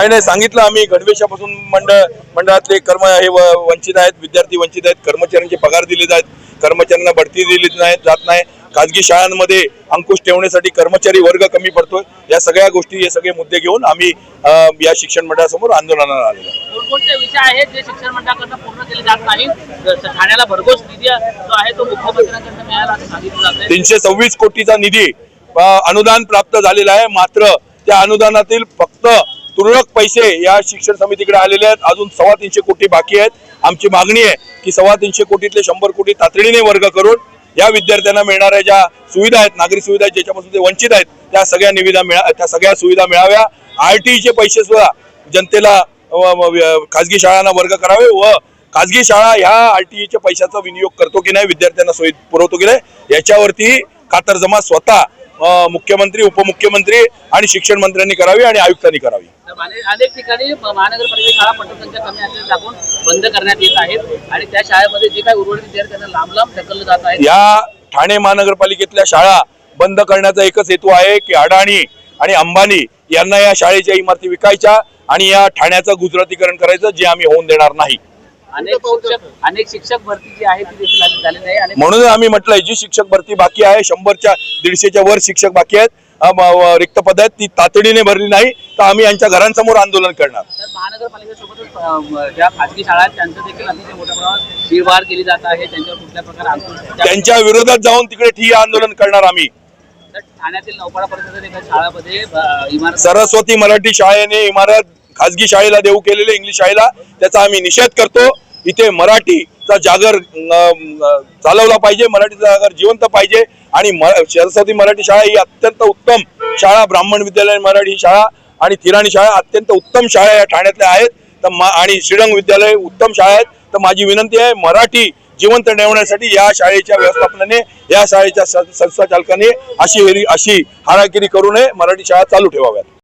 काही नाही सांगितलं आम्ही. गणवेशापासून मंडळ मंडळातले कर्म हे वंचित आहेत विद्यार्थी वंचित आहेत कर्मचाऱ्यांचे पगार दिले जात कर्मचाऱ्यांना बढती दिली नाही जात नाही. खाजगी शाळांमध्ये अंकुश ठेवण्यासाठी कर्मचारी वर्ग कमी पडतोय. या सगळ्या गोष्टी हे सगळे मुद्दे घेऊन आम्ही या शिक्षण मंडळासमोर आंदोलनाला आलेलो. कोणकोणते विषय आहेत जे शिक्षण मंडळाकडनं पूर्ण केले जात नाही? ठाण्याला भरघोस निधी जो आहे तो मुख्यमंत्र्यांकडनं मिळाला असं सांगितलं जातंय. तीनशे सव्वीस कोटीचा निधी अनुदान प्राप्त झालेला आहे. मात्र त्या अनुदानातील फक्त तुरळक पैसे या शिक्षण समितीकडे आलेले आहेत. अजून सव्वा तीनशे कोटी बाकी आहेत. आमची मागणी आहे की सव्वा तीनशे कोटीतले शंभर कोटी तातडीने वर्ग करून या विद्यार्थ्यांना मिळणाऱ्या ज्या सुविधा आहेत नागरी सुविधा आहेत ज्याच्यापासून ते वंचित आहेत त्या सगळ्या निविदा मिळा त्या सगळ्या सुविधा मिळाव्या. आर चे पैसे सुद्धा जनतेला खाजगी शाळांना वर्ग करावे व खाजगी शाळा ह्या आर टी ईच्या पैशाचा विनियोग करतो की नाही विद्यार्थ्यांना सोयी पुरवतो की नाही याच्यावरती कातरजमा स्वतः मुख्यमंत्री उपमुख्यमंत्री आणि शिक्षण मंत्र्यांनी करावी आणि आयुक्तांनी करावी. अनेक ठिकाणी महानगरपालिका शाळा पटसंख्या कमी असल्याचे दाखवून बंद करण्यात येत आहेत आणि त्या शाळेमध्ये जे काही उर्वरित विद्यार्थ्यांना लांब लांब ढकललं जात आहे. या ठाणे महानगरपालिकेतल्या शाळा बंद करण्याचा एकच हेतू आहे की अडाणी आणि अंबानी यांना या शाळेच्या इमारती विकायच्या आणि या ठाण्याचं गुजरातीकरण करायचं जे आम्ही होऊन देणार नाही. अनेक शिक्षक अनेक शिक्षक भरती जी आहे ती देखील झाली- झालेली आहे आणि म्हणून आम्ही म्हटलंय जी शिक्षक भरती बाकी आहे शंभरच्या दीडशेच्या वर शिक्षक बाकी आहेत. रिक्त पद आहेत ती तातडीने भरली नाही तर आम्ही यांच्या घरांसमोर आंदोलन करणार. महानगरपालिकेसोबतच ज्या शाळा आहेत त्यांचं देखील अतिशय मोठ्या प्रमाणात भीडभाड केली जात आहे. त्यांच्यावर कुठल्या प्रकारे अंकुश त्यांच्या विरोधात जाऊन तिकडे ठिय्या आंदोलन करणार आम्ही. ठाण्यातील नौपाडा परिसरातील एका शाळामध्ये सरस्वती मराठी शाळेने इमारत खाजगी शाळेला देऊ केलेले इंग्लिश शाळेला त्याचा आम्ही निषेध करतो. इथे मराठीचा जागर चालवला पाहिजे मराठीचा जागर जिवंत पाहिजे. आणि सरस्वती मराठी शाळा ही अत्यंत उत्तम शाळा ब्राह्मण विद्यालय मराठी शाळा आणि थिराणी शाळा अत्यंत उत्तम शाळा या ठाण्यातल्या आहेत. तर आणि श्रीरंग विद्यालय उत्तम शाळा आहेत. तर माझी विनंती आहे मराठी जिवंत ठेवण्यासाठी या शाळेच्या व्यवस्थापनाने या शाळेच्या संस्था संस्थाचालकाने अशी अशी हाराकिरी करू नये. मराठी शाळा चालू ठेवाव्यात.